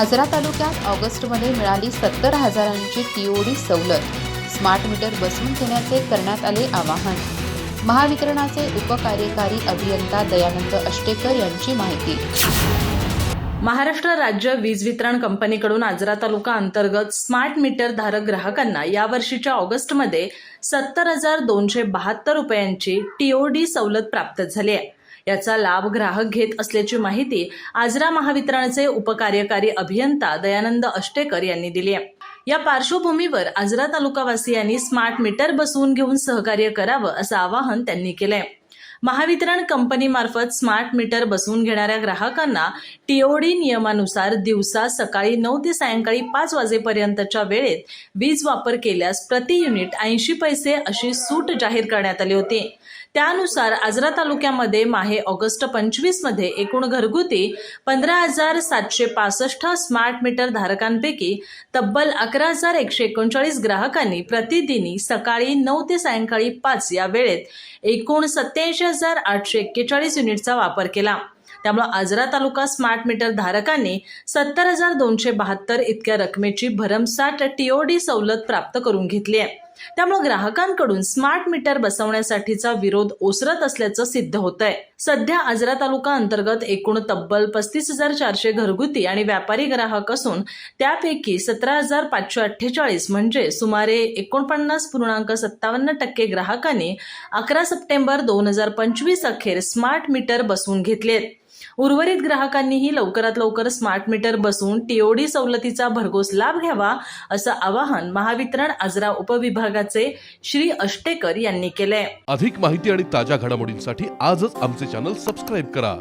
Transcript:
आजरा तालुक्यात ऑगस्टमध्ये मिळाली सत्तर हजारांची टीओडी सवलत. स्मार्ट मीटर बसवून घेण्याचे करण्यात आले आवाहन. महावितरणाचे उपकार्यकारी अभियंता दयानंद अष्टेकर यांची माहिती. महाराष्ट्र राज्य वीज वितरण कंपनीकडून आजरा तालुका अंतर्गत स्मार्ट मीटर धारक ग्राहकांना यावर्षीच्या ऑगस्टमध्ये सत्तर हजार दोनशे बहात्तर रुपयांची टीओडी सवलत प्राप्त झाली आहे. याचा लाभ ग्राहक घेत असल्याची माहिती आजरा महावितरणचे उपकार्यकारी अभियंता दयानंद अष्टेकर यांनी दिली आहे. या पार्श्वभूमीवर आजरा तालुकावासियांनी स्मार्ट मीटर बसवून घेऊन सहकार्य करावं असं आवाहन त्यांनी केलंय. महावितरण कंपनीमार्फत स्मार्ट मीटर बसवून घेणाऱ्या ग्राहकांना टीओडी नियमानुसार दिवसा सकाळी नऊ ते सायंकाळी पाच वाजेपर्यंतच्या वेळेत वीज वापर केल्यास प्रति युनिट ऐंशी पैसे अशी सूट जाहीर करण्यात आली होती. त्यानुसार आजरा तालुक्यामध्ये माहे ऑगस्ट पंचवीसमध्ये एकूण घरगुती पंधरा हजार सातशे पासष्ट स्मार्ट मीटर धारकांपैकी तब्बल अकरा हजार एकशे एकोणचाळीस ग्राहकांनी प्रतिदिनी सकाळी नऊ ते सायंकाळी पाच या वेळेत एकूण सत्याऐंशी हजार आठशे एक्केचाळीस युनिटचा वापर केला. त्यामुळे आजरा तालुका स्मार्ट मीटर धारकांनी सत्तर हजार दोनशे बहात्तर इतक्या रकमेची भरमसाठ टीओडी सवलत प्राप्त करून घेतली आहे. त्यामुळे ग्राहकांकडून स्मार्ट मीटर बसवण्यासाठीचा विरोध ओसरत असल्याचं सिद्ध होत आहे सध्या आजरा तालुका अंतर्गत एकूण तब्बल पस्तीस हजार चारशे घरगुती आणि व्यापारी ग्राहक असून त्यापैकी सतरा हजार पाचशे अठ्ठेचाळीस म्हणजे सुमारे एकोणपन्नास पूर्णांक सत्तावन्न टक्के ग्राहकांनी अकरा सप्टेंबर दोन हजार पंचवीस अखेर स्मार्ट मीटर बसवून घेतलेत. उर्वरित ग्राहकांनीही लवकरात लवकर स्मार्ट मीटर बसवून टीओडी सवलतीचा भरघोस लाभ घ्यावा असं आवाहन महावितरण आजरा उपविभागाचे श्री अष्टेकर यांनी केलंय. अधिक माहिती आणि ताज्या घडामोडींसाठी आजच आमचे चॅनल सबस्क्राईब करा.